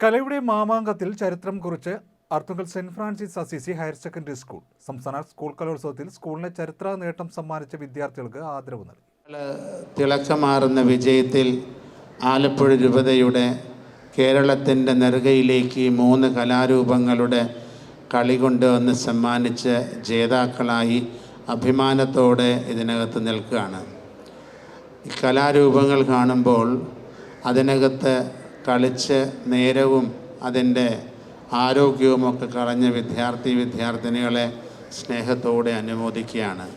കലയുടെ മാമാങ്കത്തിൽ ചരിത്രം കുറിച്ച് Arthunkal saint Francis Assisi higher secondary school. സംസ്ഥാന സ്കൂൾ കലോത്സവത്തിൽ സ്കൂളിനെ ചരിത്ര നേട്ടം സമ്മാനിച്ച വിദ്യാർത്ഥികൾക്ക് ആദരവ് നൽകി. തിളക്കമാറുന്ന വിജയത്തിൽ ആലപ്പുഴ രൂപതയുടെ കേരളത്തിന്റെ നെറുകയിലേക്ക് മൂന്ന് കലാരൂപങ്ങളുടെ കളി കൊണ്ടുവന്ന് സമ്മാനിച്ച് ജേതാക്കളായി അഭിമാനത്തോടെ ഇതിനകത്ത് നിൽക്കുകയാണ്. ഈ കലാരൂപങ്ങൾ കാണുമ്പോൾ അതിനകത്ത് കളിച്ച് നേരവും അതിന്റെ ആരോഗ്യവുമൊക്കെ കളഞ്ഞ വിദ്യാർത്ഥി വിദ്യാർത്ഥിനികളെ സ്നേഹത്തോടെ അനുമോദിക്കുകയാണ്.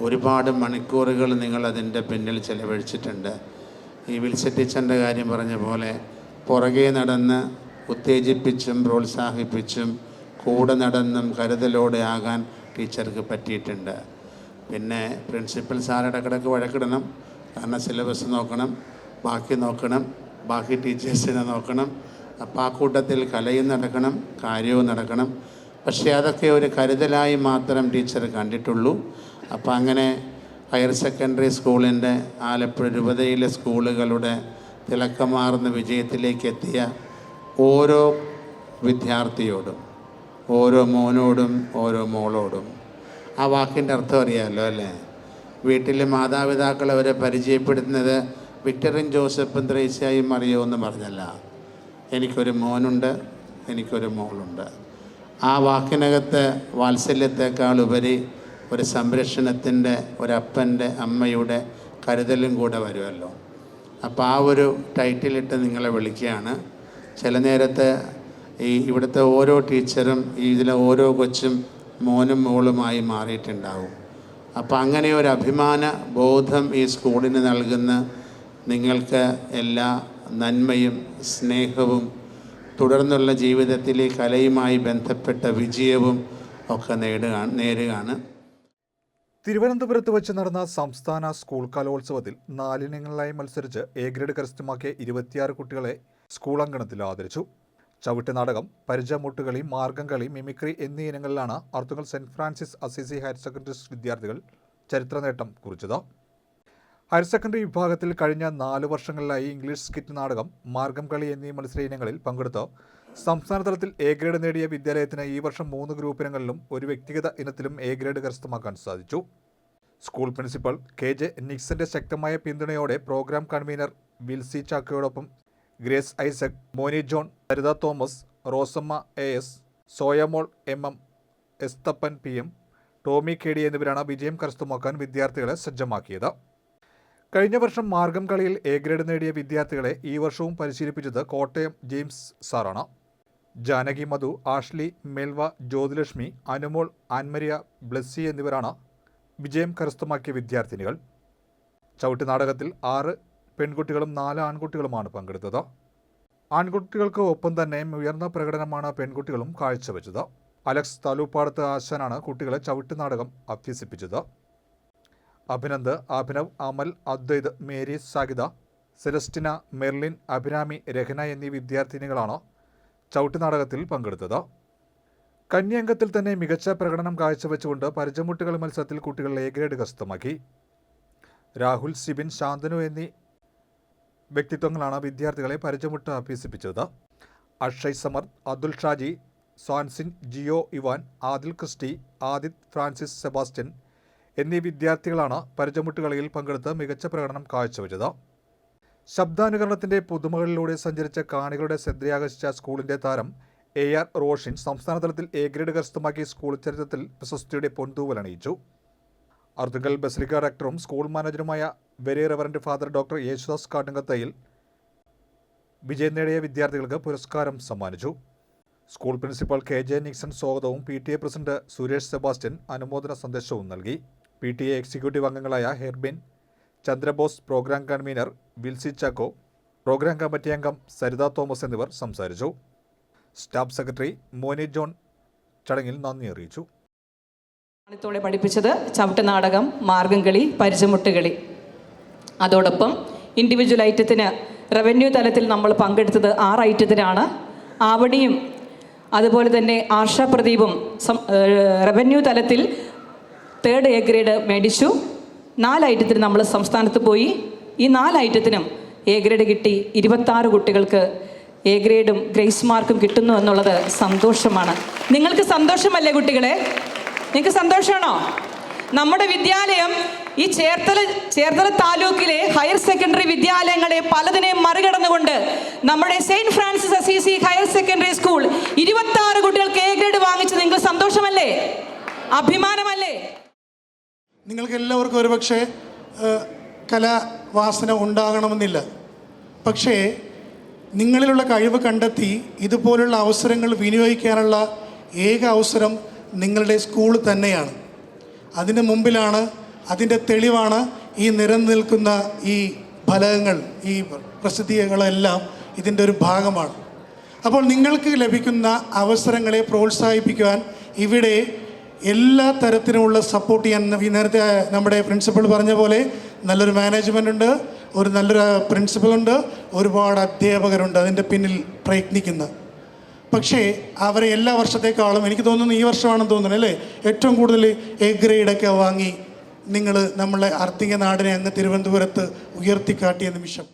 ഒരുപാട് മണിക്കൂറുകൾ നിങ്ങൾ അതിന്റെ പിന്നിൽ ചെലവഴിച്ചിട്ടുണ്ട്. ഈ വിൽസ ടീച്ചറിന്റെ കാര്യം പറഞ്ഞ പോലെ പുറകെ നടന്ന് ഉത്തേജിപ്പിച്ചും പ്രോത്സാഹിപ്പിച്ചും കൂടെ നടന്നും കരുതലോടെ ആകാൻ ടീച്ചർക്ക് പറ്റിയിട്ടുണ്ട്. പിന്നെ പ്രിൻസിപ്പൽ സാർ ഇടക്കിടക്ക് വഴക്കിടണം. കാരണം സിലബസ് നോക്കണം. ബാക്കി നോക്കണം. ബാക്കി ടീച്ചേഴ്സിനെ നോക്കണം. അപ്പോൾ ആ കൂട്ടത്തിൽ കലയും നടക്കണം കാര്യവും നടക്കണം. പക്ഷേ അതൊക്കെ ഒരു കരുതലായി മാത്രം ടീച്ചർ കണ്ടിട്ടുള്ളൂ. അപ്പോൾ അങ്ങനെ ഹയർ സെക്കൻഡറി സ്കൂളിന്റെ ആലപ്പുഴ രൂപതയിലെ സ്കൂളുകളുടെ തിളക്കമാർന്ന വിജയത്തിലേക്ക് എത്തിയ ഓരോ വിദ്യാർത്ഥിയോടും ഓരോ മോനോടും ഓരോ മോളോടും ആ വാക്കിന്റെ അർത്ഥം അറിയാമല്ലോ അല്ലേ? വീട്ടിലെ മാതാപിതാക്കൾ അവരെ പരിചയപ്പെടുത്തുന്നത് വിക്ടറും ജോസഫും ത്രേസ്യായും എന്ന് പറഞ്ഞല്ല. എനിക്കൊരു മോനുണ്ട് എനിക്കൊരു മോളുണ്ട്. ആ വാക്കിനകത്ത് വാത്സല്യത്തെക്കാൾ ഉപരി ഒരു സംരക്ഷണത്തിന്റെ ഒരപ്പന്റെ അമ്മയുടെ കരുതലും കൂടെ വരുമല്ലോ. അപ്പോൾ ആ ഒരു ടൈറ്റിലിട്ട് നിങ്ങളെ വിളിക്കുകയാണ്. ചില നേരത്ത് ഈ ഇവിടുത്തെ ഓരോ ടീച്ചറും ഈ ഇതിലെ ഓരോ കൊച്ചും മോനും മോളുമായി മാറിയിട്ടുണ്ടാവും. അപ്പോൾ അങ്ങനെ ഒരു അഭിമാന ബോധം ഈ സ്കൂളിന് നൽകുന്ന നിങ്ങൾക്ക് എല്ലാ നന്മയും സ്നേഹവും തുടർന്നുള്ള ജീവിതത്തിലെ കലയുമായി ബന്ധപ്പെട്ട വിജയവും ഒക്കെ നേടുക നേരുകയാണ്. തിരുവനന്തപുരത്ത് വെച്ച് നടന്ന സംസ്ഥാന സ്കൂൾ കലോത്സവത്തിൽ നാലിനങ്ങളിലായി മത്സരിച്ച് എ ഗ്രേഡ് കരസ്ഥമാക്കിയ ഇരുപത്തിയാറ് കുട്ടികളെ സ്കൂൾ അങ്കണത്തിൽ ആദരിച്ചു. ചവിട്ട് നാടകം പരിചമുട്ടുകളി മാർഗം കളി മിമിക്രി എന്നീ ഇനങ്ങളിലാണ് Arthunkal saint Francis Assisi higher secondary വിദ്യാർത്ഥികൾ ചരിത്ര നേട്ടം കുറിച്ചത്. ഹയർ സെക്കൻഡറി വിഭാഗത്തിൽ കഴിഞ്ഞ നാല് വർഷങ്ങളിലായി ഇംഗ്ലീഷ് സ്കിറ്റ് നാടകം മാർഗം കളി എന്നീ മത്സര ഇനങ്ങളിൽ പങ്കെടുത്ത്. സംസ്ഥാന തലത്തിൽ എ ഗ്രേഡ് നേടിയ വിദ്യാലയത്തിന് ഈ വർഷം മൂന്ന് ഗ്രൂപ്പ് ഇനങ്ങളിലും ഒരു വ്യക്തിഗത ഇനത്തിലും എ ഗ്രേഡ് കരസ്ഥമാക്കാൻ സാധിച്ചു. സ്കൂൾ പ്രിൻസിപ്പൽ കെ ജെ നിക്സന്റെ ശക്തമായ പിന്തുണയോടെ programme convener Wilsy ചാക്കയോടൊപ്പം Grace Isaac Moni John Saritha Thomas Rosamma A S Soyamol M M Esthappan P M Tomy K D എന്നിവരാണ് വിജയം കരസ്ഥമാക്കാൻ വിദ്യാർത്ഥികളെ സജ്ജമാക്കിയത്. കഴിഞ്ഞ വർഷം മാർഗം കളിയിൽ എ ഗ്രേഡ് നേടിയ വിദ്യാർത്ഥികളെ ഈ വർഷവും പരിശീലിപ്പിച്ചത് കോട്ടയം ജെയിംസ് സാറാണ്. ജാനകി മധു ആഷ്ലി മെൽവ ജ്യോതിലക്ഷ്മി അനുമോൾ ആൻമരിയ ബ്ലസ്സി എന്നിവരാണ് വിജയം കരസ്ഥമാക്കിയ വിദ്യാർത്ഥിനികൾ. ചവിട്ട് നാടകത്തിൽ ആറ് പെൺകുട്ടികളും നാല് ആൺകുട്ടികളുമാണ് പങ്കെടുത്തത്. ആൺകുട്ടികൾക്ക് ഒപ്പം തന്നെ ഉയർന്ന പ്രകടനമാണ് പെൺകുട്ടികളും കാഴ്ചവെച്ചത്. അലക്സ് താലൂപ്പാടത്ത് ആശാനാണ് കുട്ടികളെ ചവിട്ട് നാടകം അഭ്യസിപ്പിച്ചത്. അഭിനന്ദ് അഭിനവ് അമൽ അദ്വൈത് മേരി സാഗിത സെലസ്റ്റിന മെർലിൻ അഭിരാമി രഹന എന്നീ വിദ്യാർത്ഥിനികളാണ് ചവിട്ടുനാടകത്തിൽ പങ്കെടുത്തത്. കന്യാംഗത്തിൽ തന്നെ മികച്ച പ്രകടനം കാഴ്ചവെച്ചുകൊണ്ട് പരിചമുട്ടുകൾ മത്സരത്തിൽ കുട്ടികൾ എ ഗ്രേഡ് കരസ്ഥമാക്കി. രാഹുൽ സിബിൻ ശാന്തനു എന്നീ വ്യക്തിത്വങ്ങളാണ് വിദ്യാർത്ഥികളെ പരിചമുട്ട് അഭ്യസിപ്പിച്ചത്. Akshay Samar Atul Shaji സ്വാൻസിൻ Jio Ivan Adil Christy Adith Francis Sebastian എന്നീ വിദ്യാർത്ഥികളാണ് പരിചമുട്ട് കളിയിൽ പങ്കെടുത്ത് മികച്ച പ്രകടനം കാഴ്ചവെച്ചത്. ശബ്ദാനുകരണത്തിന്റെ പുതുമകളിലൂടെ സഞ്ചരിച്ച കാണികളുടെ ശ്രദ്ധയാകർഷിച്ച സ്കൂളിന്റെ താരം എ ആർ റോഷിൻ സംസ്ഥാനതലത്തിൽ എ ഗ്രേഡ് കരസ്ഥമാക്കിയ സ്കൂൾ ചരിത്രത്തിൽ പ്രശസ്തിയുടെ പൊൻതൂവലണിയിച്ചു അർത്തുങ്കൽ ബസലിക്ക ഡയറക്ടറും school മാനേജറുമായ very reverend father doctor Yesudas Kattunkathayil വിജയം നേടിയ വിദ്യാർത്ഥികൾക്ക് പുരസ്കാരം സമ്മാനിച്ചു. School principal K J Nixon സ്വാഗതവും P T A president Suresh Sebastian അനുമോദന സന്ദേശവും നൽകി. പി ടി എ എക്സിക്യൂട്ടീവ് അംഗങ്ങളായ Herbin Chandrabose program convener Wilsy Chacko program committee അംഗം സരിത തോമസ് എന്നിവർ സംസാരിച്ചു. സ്റ്റാഫ് സെക്രട്ടറി മോനി ജോൺ ചടങ്ങിൽ നന്ദി അറിയിച്ചു. ത്തോടെ പഠിപ്പിച്ചത് ചവിട്ട് നാടകം മാർഗംകളി പരിചമുട്ടുകളി അതോടൊപ്പം ഇൻഡിവിജ്വൽ ഐറ്റത്തിന് റവന്യൂ തലത്തിൽ നമ്മൾ പങ്കെടുത്തത് ആറ് ഐറ്റത്തിനാണ്. ആവണിയും അതുപോലെ തന്നെ ആർഷ പ്രദീപും റവന്യൂ തലത്തിൽ തേർഡ് എ ഗ്രേഡ് മേടിച്ചു. നാല് ഐറ്റത്തിന് നമ്മൾ സംസ്ഥാനത്ത് പോയി. ഈ നാല് ഐറ്റത്തിനും എ ഗ്രേഡ് കിട്ടി. ഇരുപത്താറ് കുട്ടികൾക്ക് എ ഗ്രേഡും ഗ്രേസ് മാർക്കും കിട്ടുന്നു എന്നുള്ളത് സന്തോഷമാണ്. നിങ്ങൾക്ക് സന്തോഷമല്ലേ കുട്ടികളെ? നിങ്ങൾക്ക് സന്തോഷമാണോ? നമ്മുടെ വിദ്യാലയം ഈ ചേർത്തല ചേർത്തല താലൂക്കിലെ ഹയർ സെക്കൻഡറി വിദ്യാലയങ്ങളെ പലതിനെയും മറികടന്നുകൊണ്ട് നമ്മുടെ saint Francis Assisi higher secondary school ഇരുപത്തി ആറ് കുട്ടികൾക്ക് എ ഗ്രേഡ് വാങ്ങിച്ച്. നിങ്ങൾക്ക് സന്തോഷമല്ലേ? അഭിമാനമല്ലേ? നിങ്ങൾക്ക് എല്ലാവർക്കും ഒരുപക്ഷെ കലാവാസന ഉണ്ടാകണമെന്നില്ല. പക്ഷേ നിങ്ങളിലുള്ള കഴിവ് കണ്ടെത്തി ഇതുപോലുള്ള അവസരങ്ങൾ വിനിയോഗിക്കാനുള്ള ഏക അവസരം നിങ്ങളുടെ സ്കൂൾ തന്നെയാണ്. അതിന് മുമ്പിലാണ് അതിന്റെ തെളിവാണ് ഈ നിലനിൽക്കുന്ന ഈ ഫലകങ്ങൾ ഈ പ്രസിദ്ധികളെല്ലാം ഇതിന്റെ ഒരു ഭാഗമാണ്. അപ്പോൾ നിങ്ങൾക്ക് ലഭിക്കുന്ന അവസരങ്ങളെ പ്രോത്സാഹിപ്പിക്കുവാൻ ഇവിടെ എല്ലാ തരത്തിലുമുള്ള സപ്പോർട്ട് ചെയ്യാൻ നേരത്തെ നമ്മുടെ പ്രിൻസിപ്പൾ പറഞ്ഞ പോലെ നല്ലൊരു മാനേജ്മെന്റ് ഉണ്ട് ഒരു നല്ലൊരു പ്രിൻസിപ്പളുണ്ട് ഒരുപാട് അധ്യാപകരുണ്ട് അതിന്റെ പിന്നിൽ പ്രയത്നിക്കുന്ന. പക്ഷേ അവരെ എല്ലാ വർഷത്തേക്കാളും എനിക്ക് തോന്നുന്നു ഈ വർഷമാണെന്ന് തോന്നുന്നു അല്ലേ? ഏറ്റവും കൂടുതൽ എ ഗ്രേഡൊക്കെ വാങ്ങി നിങ്ങൾ നമ്മളെ അർത്തിക നാടിനെ അങ്ങ് തിരുവനന്തപുരത്ത് ഉയർത്തിക്കാട്ടിയ നിമിഷം.